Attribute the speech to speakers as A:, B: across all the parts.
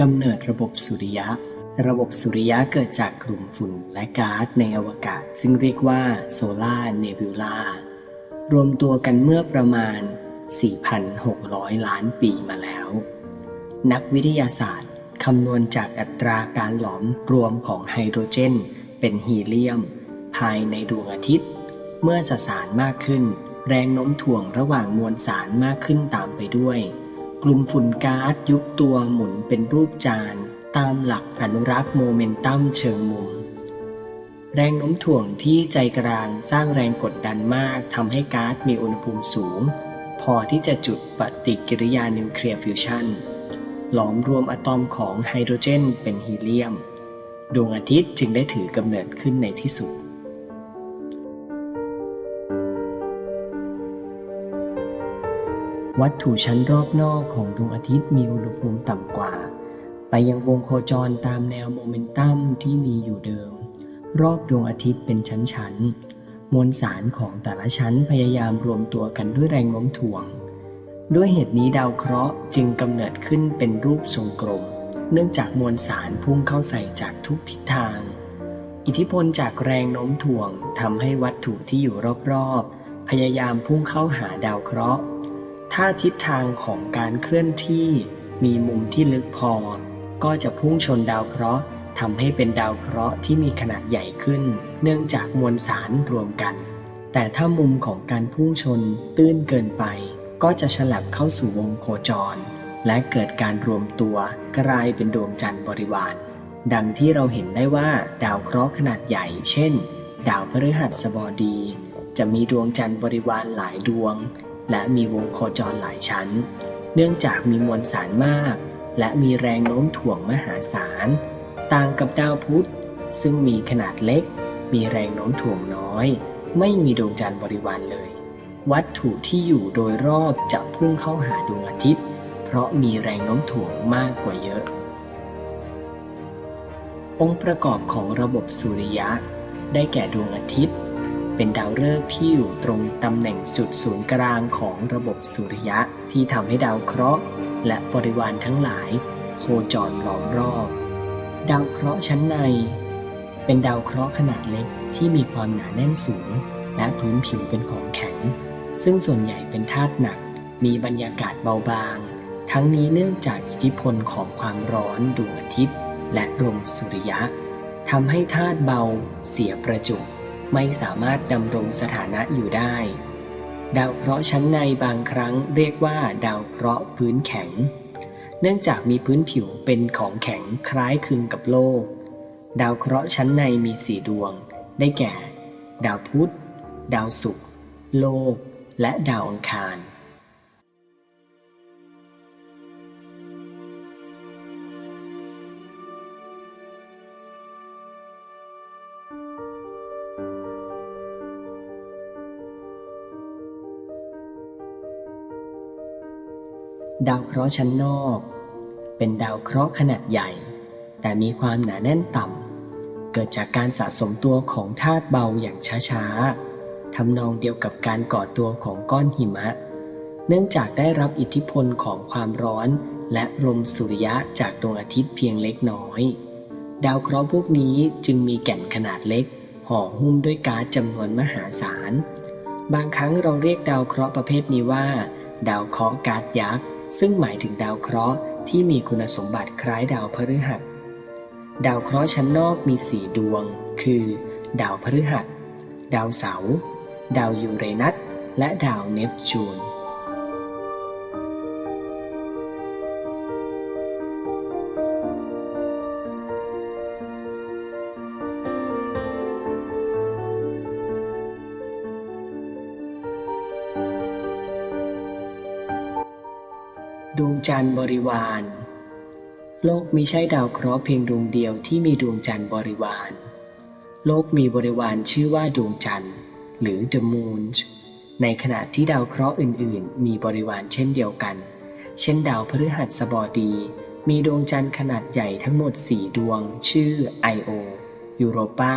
A: กำเนิดระบบสุริยะ ระบบสุริยะเกิดจากกลุ่มฝุ่นและก๊าซในอวกาศ ซึ่งเรียกว่าโซลาร์เนบิวลารวมตัวกันเมื่อประมาณ 4,600 ล้านปีมาแล้ว นักวิทยาศาสตร์คำนวณจากอัตราการหลอมรวมของไฮโดรเจน เป็นฮีเลียม ภายในดวงอาทิตย์ เมื่อสสารมากขึ้น แรงโน้มถ่วงระหว่างมวลสารมากขึ้นตามไปด้วย กลุ่มฝุ่นก๊าซยุบตัวหมุนเป็นรูปจาน ตามหลักอนุรักษ์โมเมนตัมเชิงมุม แรงโน้มถ่วงที่ใจกลางสร้างแรงกดดันมากทำให้ก๊าซมีอุณหภูมิสูง พอที่จะจุดปฏิกิริยานิวเคลียร์ฟิวชันหลอมรวมอะตอมของไฮโดรเจนเป็นฮีเลียม ดวงอาทิตย์จึงได้ถือกำเนิดขึ้นในที่สุด วัตถุชั้นรอบนอกของดวงอาทิตย์มีอุณหภูมิต่ำกว่า ไปยังวงโคจรตามแนวโมเมนตัมที่มีอยู่เดิม รอบดวงอาทิตย์เป็นชั้นๆ มวลสารของแต่ละชั้นพยายามรวมตัวกันด้วยแรงโน้มถ่วง ด้วยเหตุนี้ดาวเคราะห์จึงกำเนิดขึ้นเป็นรูปทรงกลม เนื่องจากมวลสารพุ่งเข้าใส่จากทุกทิศทาง อิทธิพลจากแรงโน้มถ่วงทำให้วัตถุที่อยู่รอบๆ พยายามพุ่งเข้าหาดาวเคราะห์ ถ้าทิศทางของการเคลื่อนที่มีมุมที่ลึกพอ ก็จะพุ่งชนดาวเคราะห์ทำให้เป็นดาวเคราะห์ที่มีขนาดใหญ่ขึ้น เนื่องจากมวลสารรวมกัน แต่ถ้ามุมของการพุ่งชนตื้นเกินไป ก็จะฉลับเข้าสู่วงโคจร และเกิดการรวมตัวกลายเป็นดวงจันทร์บริวาร ดังที่เราเห็นได้ว่าดาวเคราะห์ขนาดใหญ่ เช่น ดาวพฤหัสบดี จะมีดวงจันทร์บริวารหลายดวง และมีวงโคจรหลายชั้น เนื่องจากมีมวลสารมาก และมีแรงโน้มถ่วงมหาศาล ต่างกับดาวพุธ ซึ่งมีขนาดเล็ก มีแรงโน้มถ่วงน้อย ไม่มีดวงจันทร์บริวารเลย วัตถุที่อยู่โดยรอบจะพุ่งเข้าหาดวงอาทิตย์ เพราะมีแรงโน้มถ่วงมากกว่าเยอะ องค์ประกอบของระบบสุริยะ ได้แก่ดวงอาทิตย์ เป็นดาวฤกษ์ที่อยู่ตรงตำแหน่งจุดศูนย์กลางของระบบสุริยะที่ทำให้ดาวเคราะห์ และบริวารทั้งหลายโคจรล้อมรอบ ดาวเคราะห์ชั้นใน เป็นดาวเคราะห์ขนาดเล็กที่มีความหนาแน่นสูง และพื้นผิวเป็นของแข็ง ซึ่งส่วนใหญ่เป็นธาตุหนัก มีบรรยากาศเบาบาง ทั้งนี้เนื่องจากอิทธิพลของความร้อนดวงอาทิตย์ และลมสุริยะทำให้ธาตุเบาเสียประจุ ไม่สามารถดำรงสถานะอยู่ได้ ดาวเคราะห์ชั้นในบางครั้งเรียกว่าดาวเคราะห์พื้นแข็ง เนื่องจากมีพื้นผิวเป็นของแข็งคล้ายคลึงกับโลก ดาวเคราะห์ชั้นในมีสี่ดวง ได้แก่ ดาวพุธ ดาวศุกร์ โลก และดาวอังคาร ดาวเคราะห์ชั้นนอก เป็นดาวเคราะห์ขนาดใหญ่ แต่มีความหนาแน่นต่ำเกิดจากการสะสมตัวของธาตุเบาอย่างช้าๆทำนองเดียวกับการก่อตัวของก้อนหิมะ เนื่องจากได้รับอิทธิพลของความร้อนและลมสุริยะจากดวงอาทิตย์เพียงเล็กน้อย ดาวเคราะห์พวกนี้จึงมีแก่นขนาดเล็ก ห่อหุ้มด้วยก๊าซจำนวนมหาศาล บางครั้งเราเรียกดาวเคราะห์ประเภทนี้ว่า ดาวเคราะห์ก๊าซยักษ์ ซึ่งหมายถึงดาวเคราะห์ที่มีคุณสมบัติคล้ายดาวพฤหัส ดาวเคราะห์ชั้นนอกมีสี่ดวง คือ ดาวพฤหัส ดาวเสาร์ ดาวยูเรนัส และดาวเนปจูน จันทร์บริวาร โลกมิใช่ดาวเคราะห์เพียงดวงเดียวที่มีดวงจันทร์บริวาร โลกมีบริวารชื่อว่าดวงจันทร์ หรือ the moon ในขณะที่ดาวเคราะห์อื่น ๆ มีบริวารเช่นเดียวกัน เช่นดาวพฤหัสบดี มีดวงจันทร์ขนาดใหญ่ทั้งหมด 4 ดวง ชื่อ Io ยูโรปา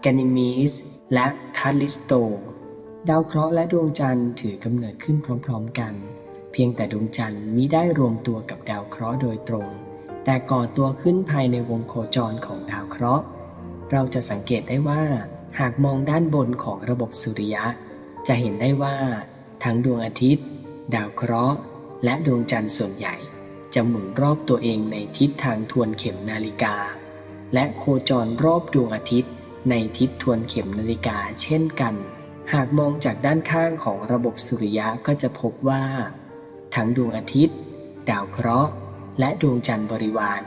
A: แกนิมีสและคาลิสโต ดาวเคราะห์และดวงจันทร์ถือกำเนิดขึ้นพร้อม ๆ กัน พียงแต่ดวงจันทร์มิได้รวมตัวกับดาวเคราะห์โดยตรง แต่ก่อตัวขึ้นภายในวงโคจรของดาวเคราะห์ เราจะสังเกตได้ว่า หากมองด้านบนของระบบสุริยะ จะเห็นได้ว่า ทั้งดวงอาทิตย์ ดาวเคราะห์ และดวงจันทร์ส่วนใหญ่ จะหมุนรอบตัวเองในทิศทางทวนเข็มนาฬิกา และโคจรรอบดวงอาทิตย์ ในทิศทวนเข็มนาฬิกาเช่นกัน หากมองจากด้านข้างของระบบสุริยะก็จะพบว่า ทั้งดวงอาทิตย์ ดาวเคราะห์ และดวงจันทร์บริวาร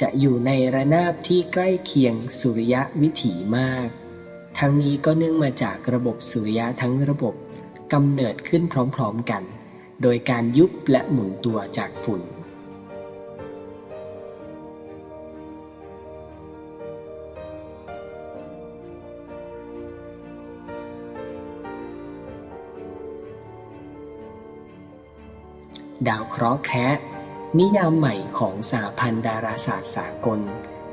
A: จะอยู่ในระนาบที่ใกล้เคียงสุริยะวิถีมาก ทั้งนี้ก็เนื่องมาจากระบบสุริยะทั้งระบบกำเนิดขึ้นพร้อมๆกัน โดยการยุบและหมุนตัวจากฝุ่น ดาวเคราะห์แคะนิยามใหม่ของสหพันธ์ดาราศาสตร์สากล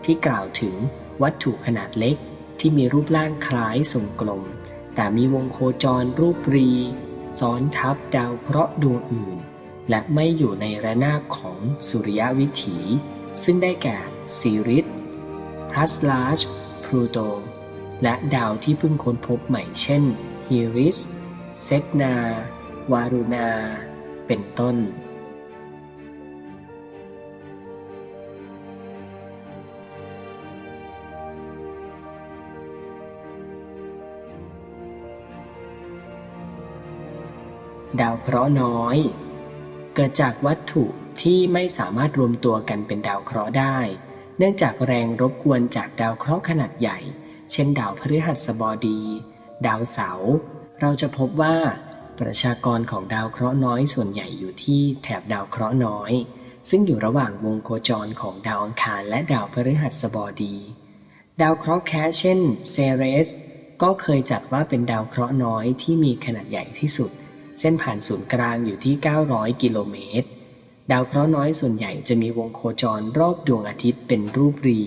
A: ที่กล่าวถึงวัตถุขนาดเล็กที่มีรูปร่างคล้ายทรงกลม แต่มีวงโคจรรูปรี ซ้อนทับดาวเคราะห์ดวงอื่น และไม่อยู่ในระนาบของสุริยวิถี ซึ่งได้แก่ซีริสพลัสลาชพลูโต และดาวที่เพิ่งค้นพบใหม่เช่นฮิริสเซตนาวารุณา เป็นต้น ดาวเคราะห์น้อย เกิดจากวัตถุที่ไม่สามารถรวมตัวกันเป็นดาวเคราะห์ได้ เนื่องจากแรงรบกวนจากดาวเคราะห์ขนาดใหญ่ เช่น ดาวพฤหัสบดี ดาวเสาร์เราจะพบว่า ประชากรของดาวเคราะห์น้อยส่วนใหญ่อยู่ที่แถบดาวเคราะห์น้อย ซึ่งอยู่ระหว่างวงโคจรของดาวอังคารและดาวพฤหัสบดี ดาวเคราะห์แคะเช่นเซเรสก็เคยจัดว่าเป็นดาวเคราะห์น้อยที่มีขนาดใหญ่ที่สุด เส้นผ่านศูนย์กลางอยู่ที่ 900 กิโลเมตร ดาวเคราะห์น้อยส่วนใหญ่จะมีวงโคจรรอบดวงอาทิตย์เป็นรูปรี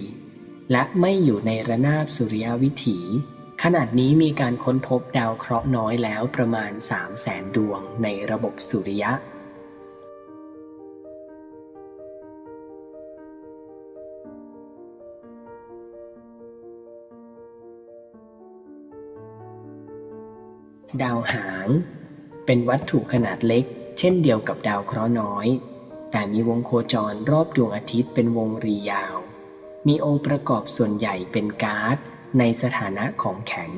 A: และไม่อยู่ในระนาบสุริยวิถี ขนาดนี้มีการค้นพบดาวเคราะห์น้อยแล้วประมาณ 3 0 0แสนดวงในระบบสุริยะ ดาวหาง เป็นวัตถุขนาดเล็ก เช่นเดียวกับดาวเคราะห์น้อย แต่มีวงโคจรรอบดวงอาทิตย์เป็นวงรียาว มีองค์ประกอบส่วนใหญ่เป็นก๊าซ ในสถานะของแข็ง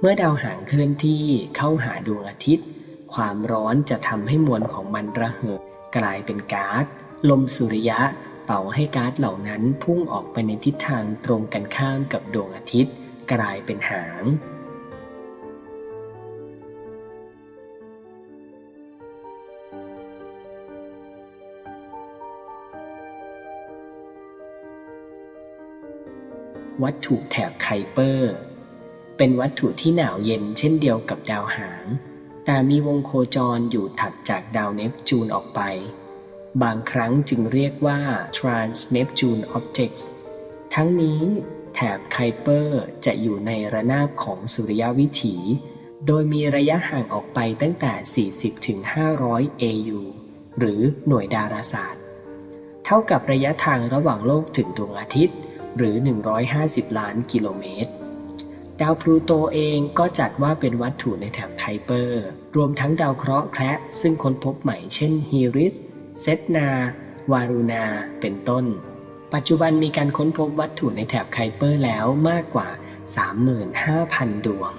A: เมื่อดาวหางเคลื่อนที่เข้าหาดวงอาทิตย์ ความร้อนจะทำให้มวลของมันระเหิดกลายเป็นก๊าซลมสุริยะเป่าให้ก๊าซเหล่านั้นพุ่งออกไปในทิศทางตรงกันข้ามกับดวงอาทิตย์ กลายเป็นหาง วัตถุแถบไคเปอร์ เป็นวัตถุที่หนาวเย็นเช่นเดียวกับดาวหาง แต่มีวงโคจรอยู่ถัดจากดาวเนปจูนออกไป บางครั้งจึงเรียกว่า trans Neptune objects ทั้งนี้แถบไคเปอร์จะอยู่ในระนาบของสุริยวิถี โดยมีระยะห่างออกไปตั้งแต่ 40ถึง500 AU หรือหน่วยดาราศาสตร์ เท่ากับระยะทางระหว่างโลกถึงดวงอาทิตย์ หรือ 150 ล้านกิโลเมตร ดาวพลูโตเองก็จัดว่าเป็นวัตถุในแถบไคเปอร์ รวมทั้งดาวเคราะห์แคระซึ่งค้นพบใหม่เช่นฮีริส เซตนา วารูนา เป็นต้น ปัจจุบันมีการค้นพบวัตถุในแถบไคเปอร์แล้วมากกว่า 35,000 ดวง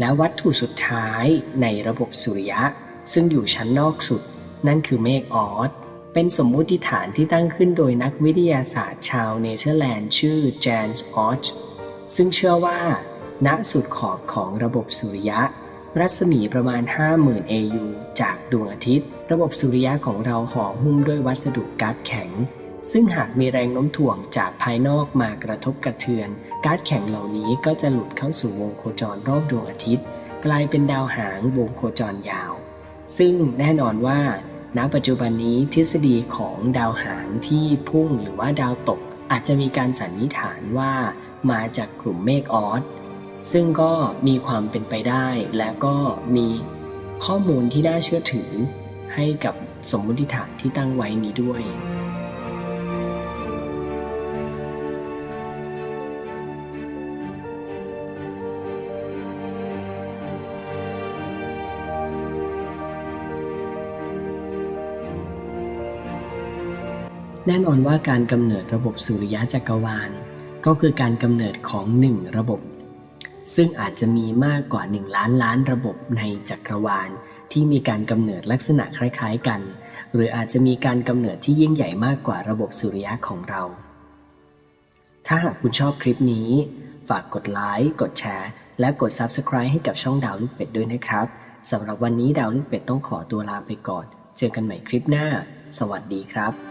A: และวัตถุสุดท้ายในระบบสุริยะ ซึ่งอยู่ชั้นนอกสุด นั่นคือเมฆออสเป็นสมมุติฐานที่ตั้งขึ้นโดยนักวิทยาศาสตร์ชาวเนเธอร์แลนด์ชื่อแจนส์ออชซึ่งเชื่อว่า ณสุดขอบของระบบสุริยะ รัศมีประมาณ 50,000 AU จากดวงอาทิตย์ ระบบสุริยะของเราห่อหุ้มด้วยวัสดุก๊าซแข็ง ซึ่งหากมีแรงโน้มถ่วงจากภายนอกมากระทบกระเทือน ก๊าซแข็งเหล่านี้ก็จะหลุดเข้าสู่วงโคจรรอบดวงอาทิตย์ กลายเป็นดาวหางวงโคจรยาว ซึ่งแน่นอนว่า ณ ปัจจุบันนี้ทฤษฎีของดาวหางที่พุ่งหรือว่าดาวตก อาจจะมีการสันนิษฐานว่ามาจากกลุ่มเมฆออสซึ่งก็มีความเป็นไปได้ และก็มีข้อมูลที่น่าเชื่อถือให้กับสมมติฐานที่ตั้งไว้นี้ด้วย แน่นอนว่าการกำเนิดระบบสุริยะจักรวาล ก็คือการกำเนิดของหนึ่งระบบ ซึ่งอาจจะมีมากกว่า 1 ล้านล้านระบบในจักรวาล ที่มีการกำเนิดลักษณะคล้าย ๆ กัน หรืออาจจะมีการกำเนิดที่ยิ่งใหญ่มากกว่าระบบสุริยะของเรา ถ้าหากคุณชอบคลิปนี้ ฝากกดไลค์กดแชร์ และกด Subscribe ให้กับช่องดาวลูกเป็ดด้วยนะครับสำหรับวันนี้ดาวลูกเป็ดต้องขอตัวลาไปก่อน เจอกันใหม่คลิปหน้า สวัสดีครับ